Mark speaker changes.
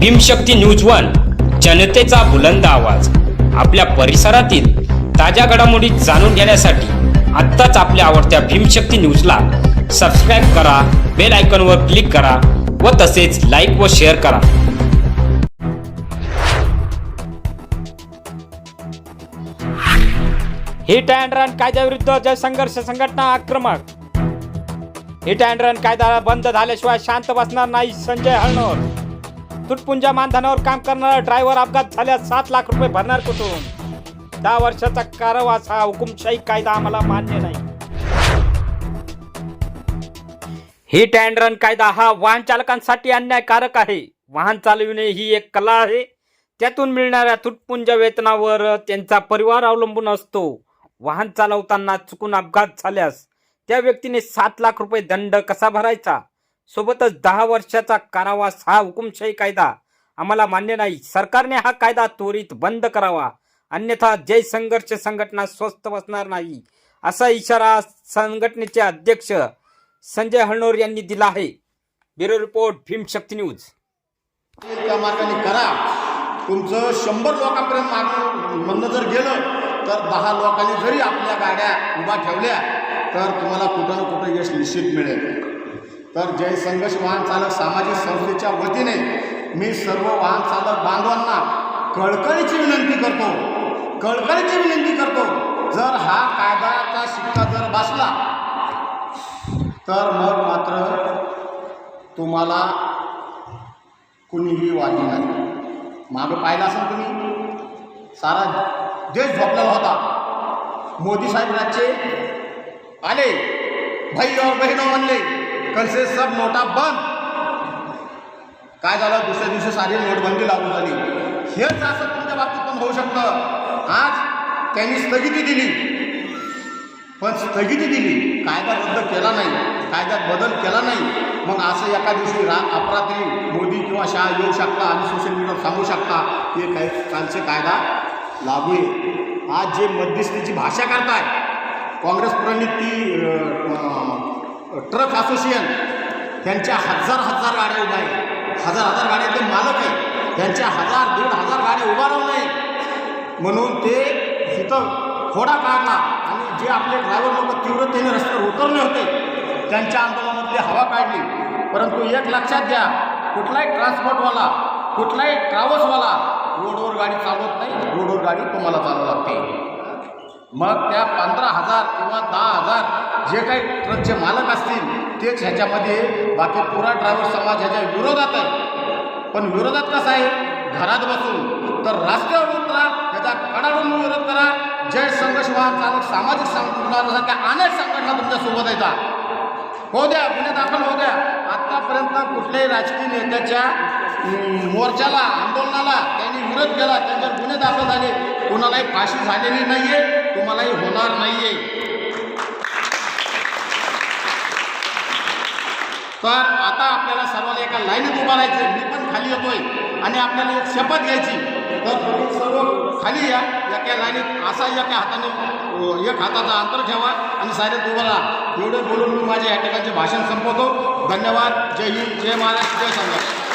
Speaker 1: Bhimshakti news one जनतेचा बुलंद आवाज. आपल्या परिसरातील ताज्या घडामोडी जाणून घेण्यासाठी आत्ताच आपल्या आवडत्या भीमशक्ती न्यूजला सबस्क्राईब करा बेल आयकॉनवर क्लिक करा व तसेच लाईक व शेअर करा. हिट अँड रन कायद्याविरुद्ध जनसंघर्ष संघटना आक्रमक. हिट अँड रन कायदा बंद झाल्याशिवाय शांत बसणार नाही संजय हळणोर तुटपुंजा मानधनावर काम करणारा ड्रायव्हर अपघात झाल्यास सात लाख रुपये भरणार कुठून? दहा वर्षाचा कारवास हा हुकुमशाही कायदा आम्हाला मान्य नाही. हिट अँड रन कायदा हा वाहन चालकांसाठी अन्यायकारक आहे. वाहन चालविणे ही एक कला आहे. त्यातून मिळणाऱ्या तुटपुंज वेतनावर त्यांचा परिवार अवलंबून असतो. वाहन चालवताना चुकून अपघात झाल्यास त्या व्यक्तीने सात लाख रुपये दंड कसा भरायचा? सोबतच दहा वर्षाचा कारावास हा हुकुमशाही कायदा आम्हाला मान्य नाही. सरकारने हा कायदा त्वरित बंद करावा. अन्यथा जय संघर्ष संघटना स्वस्त बसणार नाही. असा इशारा संघटनेचे अध्यक्ष संजय हळनोर यांनी दिला आहे. Bureau report Bhimshakti news.
Speaker 2: त्या मार्गाने करा. तुमचं शंभर लोकांपर्यंत म्हणणं जर गेलं तर दहा लोकांनी जरी आपल्या गाड्या उभा ठेवल्या तर तुम्हाला कुठं ना कुठं यश निश्चित मिळेल. तर जय संघर्ष वाहन चालक सामाजिक संस्थेच्या वतीने मी सर्व वाहन चालक बांधवांना कळकळीची विनंती करतो कळकळीची विनंती करतो जर हा कायदाचा शिक्का जर बसला तर मग मात्र तुम्हाला कुणीही वाली नाही. मागं पाहिलं असेल तुम्ही सारा देश झोपलेला होता. मोदी साहेब राज्य आले भाई और बहिणं म्हणले कल से सब नोटा बंद. काय झालं? दुसऱ्या दिवशी सारी नोटबंदी लागू झाली. हेच असं तुमच्या बाबतीत पण होऊ शकतं. आज त्यांनी स्थगिती दिली. पण स्थगिती दिली. कायदा रद्द केला नाही. कायद्यात बदल केला नाही. मग असं एका दिवशी रात अपरात्री मोदी किंवा शाह येऊ शकता आणि सोशल मीडियावर सांगू शकता. हे काही कालचे कायदा लागू आहे. आज जे मध्यस्थीची भाषा करताय काँग्रेस ती ट्रक असोसिएशन त्यांच्या हजार हजार गाड्या उभ्या आहेत. हजार हजार गाड्याचे मालक आहेत. त्यांच्या हजार दीड हजार गाड्या उभा राहू नये म्हणून ते तिथं खोडा काढला आणि जे आपले ड्रायव्हर लोक तीव्रतेने रस्त्यावर उतरले होते त्यांच्या आंदोलनातली हवा काढली. परंतु एक लक्षात घ्या कुठलाही ट्रान्सपोर्टवाला कुठलाही ट्रॅव्हल्सवाला रोडवर गाडी चालवत नाही. रोडवर गाडी तुम्हाला चालवावं लागते. मग त्या पंधरा हजार किंवा दहा हजार जे काही ट्रकचे मालक असतील तेच ह्याच्यामध्ये बाकी पुरा ड्रायव्हर समाज ह्याच्या विरोधात आहे. पण विरोधात कसं आहे? घरात बसून तर रस्त्यावर उतरा ह्याचा कडाडून विरोध करा. जय संघर्ष वाहन चालक सामाजिक संघटनासारख्या अनेक संघटना तुमच्यासोबत येतात हो द्या गुन्हे दाखल हो द्या. आत्तापर्यंत कुठल्याही राजकीय नेत्याच्या मोर्चाला आंदोलनाला त्यांनी विरोध केला त्यांच्यावर गुन्हे दाखल झाले. कोणालाही फाशी झालेली नाही आहे तुम्हालाही होणार नाही आहे तर आता आपल्याला सर्वांना एका लाईनीत उभा राहायचं मी पण खाली येतोय आणि आपल्याला एक शपथ घ्यायची. तर तुम्ही सर्व खाली या. एका लाईनीत असा एका हाताने एक हाताचा अंतर ठेवा आणि साऱ्यात उभं राहा एवढे बोलून मी माझ्या या ठिकाणचे भाषण संपवतो. धन्यवाद. जय हिंद. जय महाराष्ट्र. जय संघर्ष